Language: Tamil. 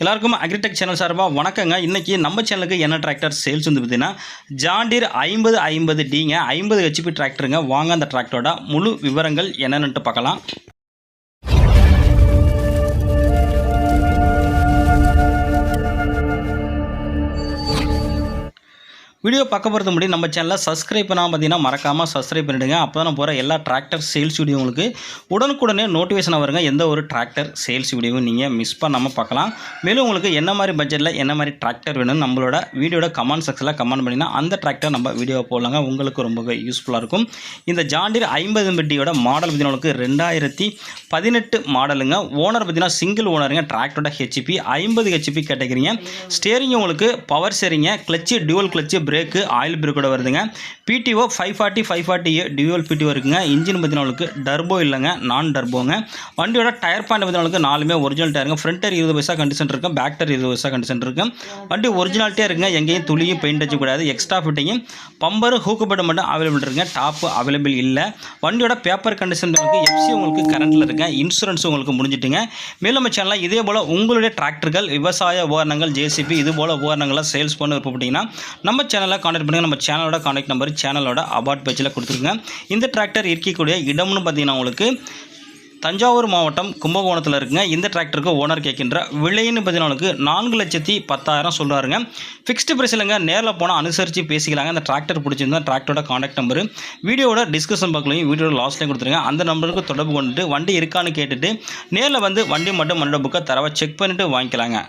எல்லாருக்கும் அக்ரிடெக் சேனல் சார்பாக வணக்கங்க. இன்றைக்கி நம்ம சேனலுக்கு என்ன டிராக்டர் சேல்ஸ் வந்து பார்த்தீங்கன்னா ஜாண்டீர் ஐம்பது ஐம்பது டிங்க ஐம்பது ஹெச்பி டிராக்டருங்க வாங்க அந்த டிராக்டரோட முழு விவரங்கள் என்னென்னுட்டு பார்க்கலாம். வீடியோ பார்க்க போகிறது முடியும் நம்ம சேனலை சப்ஸ்கிரைப் பண்ணாமல் பார்த்தீங்கன்னா மறக்காமல் சப்ஸ்கிரைப் பண்ணிவிடுங்க அப்போ தான் போகிற எல்லா டிராக்டர் சேல்ஸ் வீடியோ உங்களுக்கு உடனுக்குடனே நோட்டிஃபிகேஷன் வருங்க. எந்த ஒரு டிராக்டர் சேல்ஸ் வீடியோவும் நீங்கள் மிஸ் பண்ணாமல் பார்க்கலாம். மேலும் உங்களுக்கு என்ன மாதிரி பட்ஜெட்டில் என்ன மாதிரி டிராக்டர் வேணும்னு நம்மளோட வீடியோட கமெண்ட் செக்ஷனில் கமெண்ட் பண்ணினா அந்த டிராக்டர் நம்ம வீடியோ போடலாங்க. உங்களுக்கு ரொம்ப யூஸ்ஃபுல்லாக இருக்கும். இந்த ஜாண்டிர் ஐம்பது பெட்டியோட மாடல் பார்த்தீங்கன்னா உங்களுக்கு ரெண்டாயிரத்தி பதினெட்டு மாடலுங்க ஓனர் பார்த்தீங்கன்னா சிங்கிள் ஓனருங்க டிராக்டரோட ஹெச்பி ஐம்பது ஹெச்பி கேட்டகிறீங்க ஸ்டேரிங் உங்களுக்கு power ஸ்டேரிங்க clutch dual clutch brake oil பிரேக்கோட வருதுங்க. PTO five forty five forty dual PTO இருக்குங்க. இன்ஜின் பார்த்தீங்கன்னா டர்போ இல்லைங்க. நான் டர்போங்க வண்டியோட டயர் பாயிண்ட் பார்த்தீங்கன்னா நாலுமே ஒரிஜினல் டயருங்க ஃப்ரண்ட் டயர் இருபது பைசா கண்டிஷன் இருக்கும் பேக் டயர் இருபது பைசா கண்டிஷன் இருக்கும் வண்டி ஒரிஜினாலிட்டியாக இருக்குங்க. எங்கேயும் துளியும் பெயிண்ட் அடிக்கக்கூடாது எக்ஸ்ட்ரா ஃபிட்டிங்கும் பம்பரு ஹூக்கு பட்டம் மட்டும் அவைலபிள் இருக்குங்க. டாப்பு அவைலபிள் இல்லை. வண்டியோட பேப்பர் கண்டிஷன் உங்களுக்கு எஃப்சி உங்களுக்கு கரண்ட்டில் இருக்குங்க. இன்சூரன்ஸ் உங்களுக்கு முடிஞ்சிட்டுங்க. மேலும் நம்ம சேனலில் இதே போல் உங்களுடைய டிராக்டர்கள் விவசாய உபகரணங்கள் ஜேசிபி இது போல் உபகரணங்களை சேல்ஸ் பண்ண விருப்பப்பட்டீங்கன்னா நம்ம சேனல் காண்டக்ட் பண்ணுங்கள் நம்ம சேனலோட காண்டாக்ட் நம்பர் சேனலோட அபார்ட் பேஜில் கொடுத்துருங்க. இந்த டிராக்டர் இருக்கக்கூடிய இடம்னு பார்த்தீங்கன்னா உங்களுக்கு தஞ்சாவூர் மாவட்டம் கும்பகோணத்தில் இருக்குங்க. இந்த டிராக்டருக்கு ஓனர் கேட்கின்ற விலைன்னு பார்த்தீங்கன்னா நான்கு லட்சத்தி பத்தாயிரம் சொல்கிறாருங்க ஃபிக்ஸ்டு ப்ரைஸில்ங்க நேரில் போனால் அனுசரித்து பேசிக்கலாங்க. அந்த டிராக்டர் பிடிச்சிருந்தா டிராக்டரோட காண்டாக்ட் நம்பர் வீடியோட டிஸ்கஷன் பாக்லையும் வீடியோட லாஸ்ட்லையும் கொடுத்துருங்க. அந்த நம்பருக்கு தொடர்பு கொண்டுட்டு வண்டி இருக்கான்னு கேட்டுட்டு நேரில் வந்து வண்டி மட்டும் மண்டப புக்கை தரவை செக் பண்ணிவிட்டு வாங்கிக்கலாங்க.